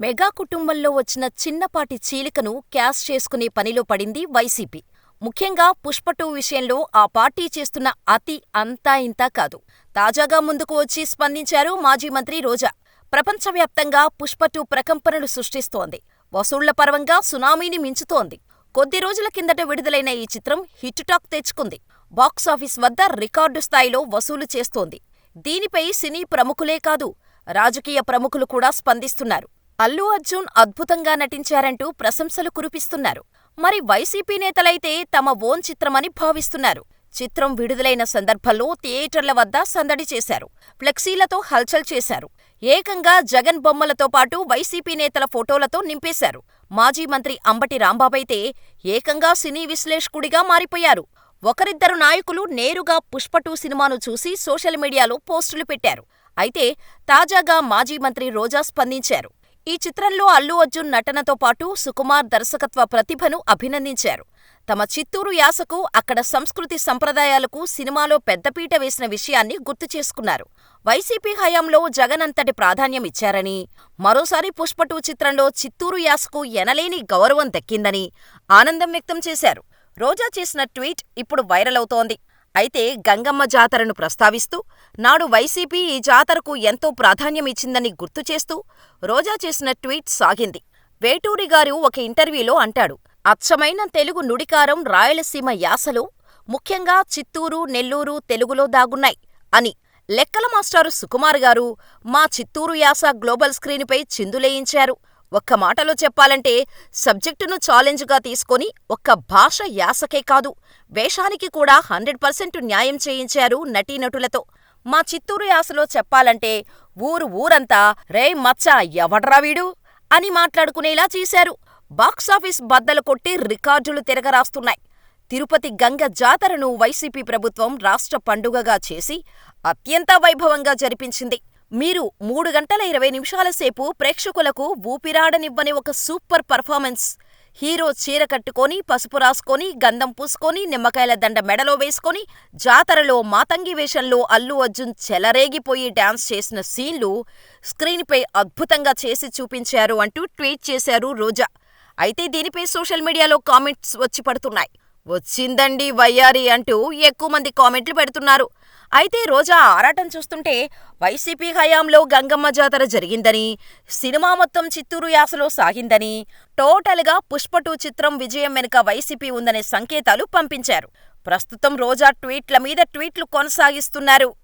Mega కుటుంబంలో వచ్చిన చిన్నపాటి చీలికను క్యాష్ చేసుకునే పనిలో పడింది వైసీపీ. ముఖ్యంగా పుష్ప టూ విషయంలో ఆ పార్టీ చేస్తున్న అతి అంతా ఇంతా కాదు. తాజాగా ముందుకు వచ్చి స్పందించారు మాజీ మంత్రి రోజా. ప్రపంచవ్యాప్తంగా పుష్ప టూ ప్రకంపనలు సృష్టిస్తోంది. వసూళ్ళ పరవంగా సునామీని మించుతోంది. కొద్ది రోజుల కిందట విడుదలైన ఈ చిత్రం హిట్ టాక్ తెచ్చుకుంది. బాక్సాఫీస్ వద్ద రికార్డు స్థాయిలో వసూలు చేస్తోంది. దీనిపై సినీ ప్రముఖులే కాదు, రాజకీయ ప్రముఖులు కూడా స్పందిస్తున్నారు. అల్లు అర్జున్ అద్భుతంగా నటించారంటూ ప్రశంసలు కురిపిస్తున్నారు. మరి వైసీపీ నేతలైతే తమ ఓన్ చిత్రమని భావిస్తున్నారు. చిత్రం విడుదలైన సందర్భంలో థియేటర్ల వద్ద సందడి చేశారు. ఫ్లెక్సీలతో హల్చల్ చేశారు. ఏకంగా జగన్ బొమ్మలతో పాటు వైసీపీ నేతల ఫోటోలతో నింపేశారు. మాజీ మంత్రి అంబటి రాంబాబైతే ఏకంగా సినీ విశ్లేషకుడిగా మారిపోయారు. ఒకరిద్దరు నాయకులు నేరుగా పుష్పటు సినిమాను చూసి సోషల్ మీడియాలో పోస్టులు పెట్టారు. అయితే తాజాగా మాజీ మంత్రి రోజా స్పందించారు. ఈ చిత్రంలో అల్లు అర్జున్ నటనతో పాటు సుకుమార్ దర్శకత్వ ప్రతిభను అభినందించారు. తమ చిత్తూరు యాసకు, అక్కడ సంస్కృతి సంప్రదాయాలకు సినిమాలో పెద్దపీట వేసిన విషయాన్ని గుర్తు చేసుకున్నారు. వైసీపీ హయాంలో జగన్ అంతటి ప్రాధాన్యం ఇచ్చారని, మరోసారి పుష్ప టూ చిత్రంలో చిత్తూరు యాసకు ఎనలేని గౌరవం దక్కిందని ఆనందం వ్యక్తం చేశారు. రోజా చేసిన ట్వీట్ ఇప్పుడు వైరల్ అవుతోంది. అయితే గంగమ్మ జాతరను ప్రస్తావిస్తూ, నాడు వైసీపీ ఈ జాతరకు ఎంతో ప్రాధాన్యమిచ్చిందని గుర్తు చేస్తూ రోజా చేసిన ట్వీట్ సాగింది. వేటూరి గారు ఒక ఇంటర్వ్యూలో అంటాడు అచ్చమైన తెలుగు నుడికారం రాయలసీమ యాసలో, ముఖ్యంగా చిత్తూరు, నెల్లూరు తెలుగులో దాగున్నాయి అని. లెక్కల మాస్టారు సుకుమార్ గారు మా చిత్తూరు యాస గ్లోబల్ స్క్రీనుపై చిందులేయించారు. ఒక్క మాటలో చెప్పాలంటే సబ్జెక్టును ఛాలెంజ్గా తీసుకొని ఒక్క భాష యాసకే కాదు, వేషానికి కూడా హండ్రెడ్ పర్సెంట్ న్యాయం చేయించారు నటీనటులతో. మా చిత్తూరు యాసలో చెప్పాలంటే ఊరు ఊరంతా రే మచ్చా ఎవడ్రా వీడు అని మాట్లాడుకునేలా చేశారు. బాక్సాఫీస్ బద్దలు కొట్టి రికార్డులు తిరగరాస్తున్నాయి. తిరుపతి గంగ జాతరను వైసీపీ ప్రభుత్వం రాష్ట్ర పండుగగా చేసి అత్యంత వైభవంగా జరిపించింది. మీరు మూడు గంటల ఇరవై నిమిషాల సేపు ప్రేక్షకులకు ఊపిరాడనివ్వని ఒక సూపర్ పెర్ఫార్మెన్స్. హీరో చీర కట్టుకొని, పసుపు రాసుకొని, గంధం పూసుకొని, నిమ్మకాయల దండ మెడలో వేసుకొని, జాతరలో మాతంగి వేషంలో అల్లు అర్జున్ చెలరేగిపోయి డాన్స్ చేసిన సీన్లు స్క్రీన్పై అద్భుతంగా చేసి చూపించారు అంటూ ట్వీట్ చేశారు రోజా. అయితే దీనిపై సోషల్ మీడియాలో కామెంట్స్ వచ్చి పడుతున్నాయి. వచ్చిందండి వయ్యారి అంటూ ఎక్కువ మంది కామెంట్లు పెడుతున్నారు. అయితే రోజా ఆరాటం చూస్తుంటే వైసీపీ హయాంలో గంగమ్మ జాతర జరిగిందని, సినిమా మొత్తం చిత్తూరు యాసలో సాగిందని, టోటల్గా పుష్పటూ చిత్రం విజయం వెనుక వైసీపీ ఉందనే సంకేతాలు పంపించారు. ప్రస్తుతం రోజా ట్వీట్ల మీద ట్వీట్లు కొనసాగిస్తున్నారు.